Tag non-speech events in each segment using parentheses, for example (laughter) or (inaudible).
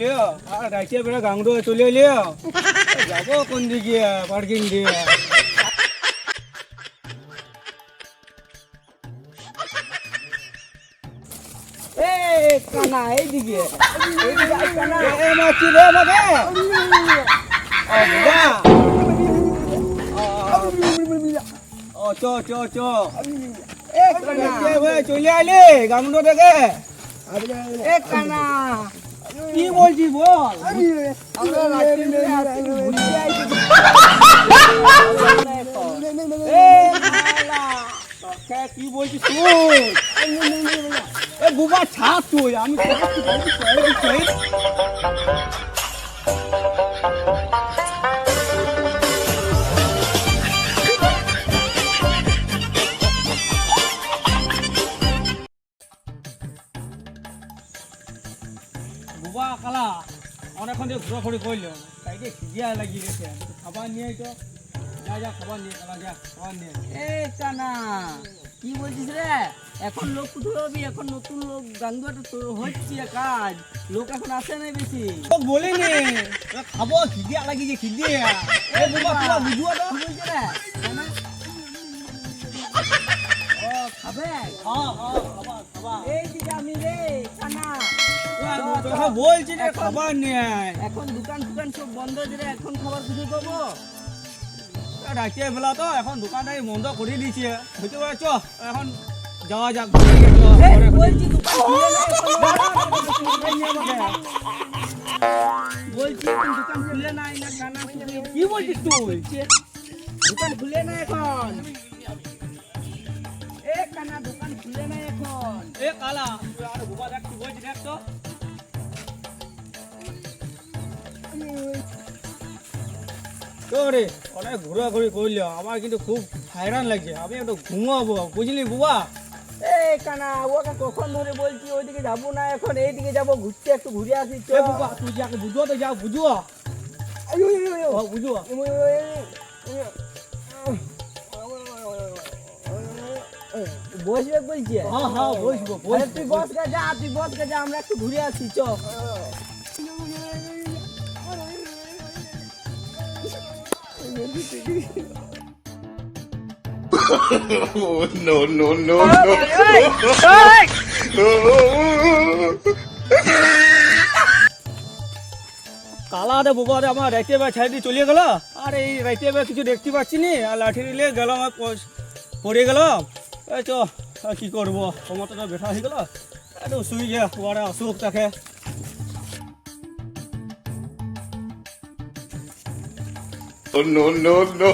লিও আর রাইতে গাংডো চলে লিও যাব কোন দিকে? পার্কিং দিয়ে। কানা এইদিকে। এইদিকে কানা। এ মা রে আমাকে। ও ও চ চ চ। এই কানা। বেলা চলে আইলে? থেকে এই কানা। কি বলছি বল? কি বলছিস বুবা ছাড় তুই আমি দিয়ে করল তাইকে খিজিয়া লাগিয়ে গেছে। খাবার নিয়ে তো যা যা খাবার নিয়ে কালা যা খাবার নিয়ে এই কানা কি বলছিস রে? এখন লোক কোথায় এখন নতুন লোক গাঙ্গুয়াটা তো হচ্ছে কাজ। লোক এখন আসে না বেশি। তো বলিনি। ওরা খাব খিদিয়া লাগিয়েছে খিদিয়া। এ বুবা বুঝুয়া তো। বলছে রে? ও খাবে রে খাবার আয় এখন দোকান টুকান সব বন্ধ রে এখন খাবার কোথায় পাবো রাতে বেলা তো এখন দোকানটা বন্ধ করে দিয়েছে হইতে পারে চ এখন যাওয়া যাক দোকান। বলছি দোকান খুলে নাই না কি বলছিস তুই দোকান খুলে না এখন এ কানা দোকান খুলে না এখন এ কালা তুই আর বুবা দেখ কি বলছিস দেখ তো অনেক ঘোরাঘুরি করল আমার কিন্তু খুব হায়রান লাগছে আমি একটু ঘুমাবো বুঝলি বুবা এই কানা ওকে কখন ধরে বলছি ওইদিকে যাব না এখন এইদিকে যাব ঘুরতে একটু ঘুরে আসি চ। বুবা তুই যাকে বুঝুয়া তো যাও বুঝুয়া আয়ু, আয়ু, আয়ু। বুঝুয়া বসবে বলছি। হ্যাঁ হ্যাঁ বসবো তুই বসবো। বস গে যা তুই বস গে যা আমরা একটু ঘুরে আসি চ। No, no, no, no. কালা রে বাবা রে আমার রাইতে বেলা ছেড়ে দিয়ে চলে গেল। আর এই রাইতে বেলা কিছু দেখতে পাচ্ছি নি আর লাঠি নিলে গেলাম পড়ে গেলাম এই তো কি করব? ক্ষমতাটা বেঠা হয়ে গেল। একটু শুই যা ওরা Oh, no, no, no.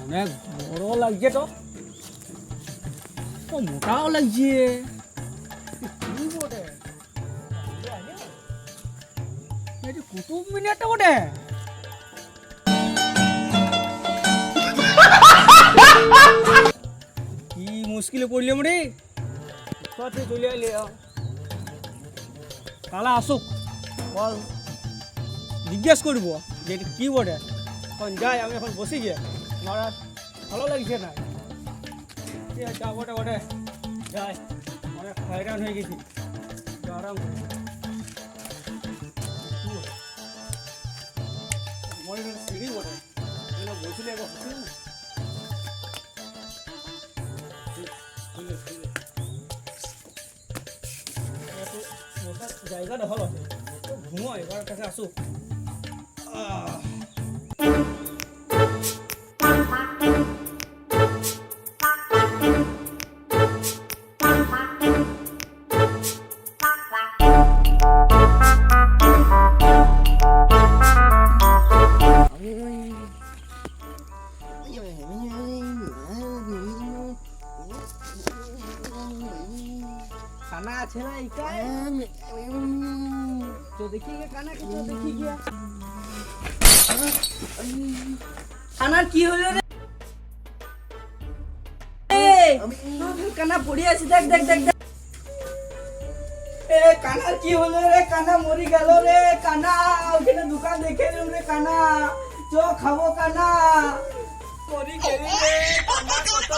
অনেক বড় লাগছে তো। মোটাও লাগছে। এটা কুতুব মিনারটা বটে কি মুশকিলে পড়লাম রে কোথায় চলে আইলে কালা আসুক বল। জিজ্ঞেস করব যে এটা কি বটে? এখন যাই আমি এখন বসে গিয়ে। আমার ভালো লাগছে না? ঠিক আছে যা বটে বটে। যাই অনেক হয়রান হয়ে গেছি। আরাম। আমার হয় সিঁড়ি বটে। এগুলো বসলে একবার হচ্ছে না? জায়গাটা ভালো আছে। ঘুমো, এবার কাছে আসুক। আহ। কানা কে হলো রে? কানা পড়ে আছে, দেখ দেখ দেখ দেখ। কি হলো রে? কানা মরি গেল রে, কানা। ওখানে দোকান দেখে রে, কানা। চ, খাব, কানা। মরি গেলি রে।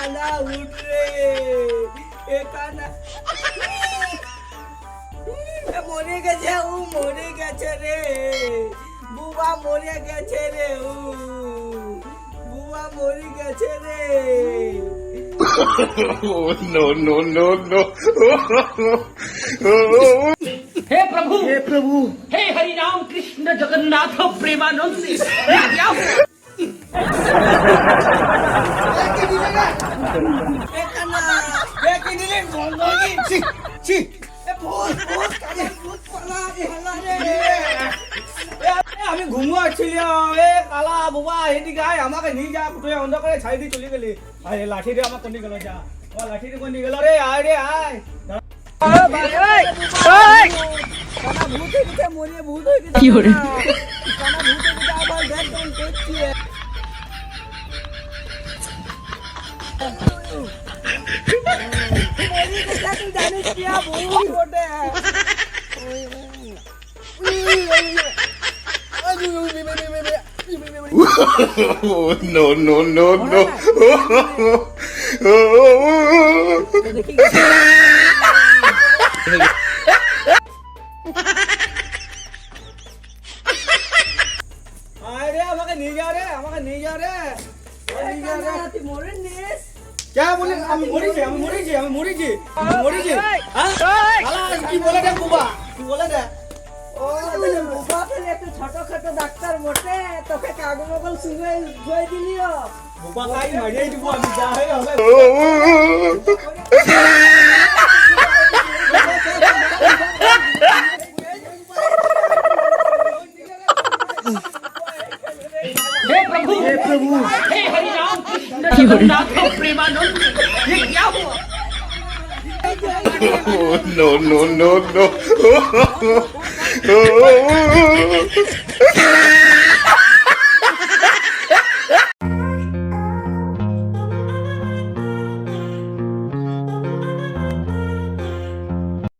এ কানা উঠ রে এ কানা এ মরে গেছে ও মরে গেছে রে বুবা মরে গেছে রে ও বুবা মরে গেছে রে Oh, no, no, no, no. हे प्रभु हे प्रभु हे हरि राम कृष्ण जगन्नाथ प्रेमानंद ये क्या हुआ (laughs) আমি ঘুমো ছিলাম এ কালা বুবা এদিকে আয় আমাকে নিয়ে যা তুই অন্ধ করে ছাই দিয়ে চলে গেলি। আরে লাঠি রে আমার কোন গেল যা। ও লাঠি রে কোন গেল রে আয় রে আয়। কি? কানা ভূত হয়ে গেছে। আবার করছি। জানিস কি আর ভূত ওঠে Oh, no, no, no, no. মরেছি হ্যাঁ? কি বলে রে বুবা? কি বলে রে ছোটখাটো ডাক্তার মোটে তোকে কাগজ মগল শুনে দিলিও বুবা তাই মারিয়ে দিব আমি যা হয়ে হবে। (laughs) no, no, no, no. (laughs) (laughs)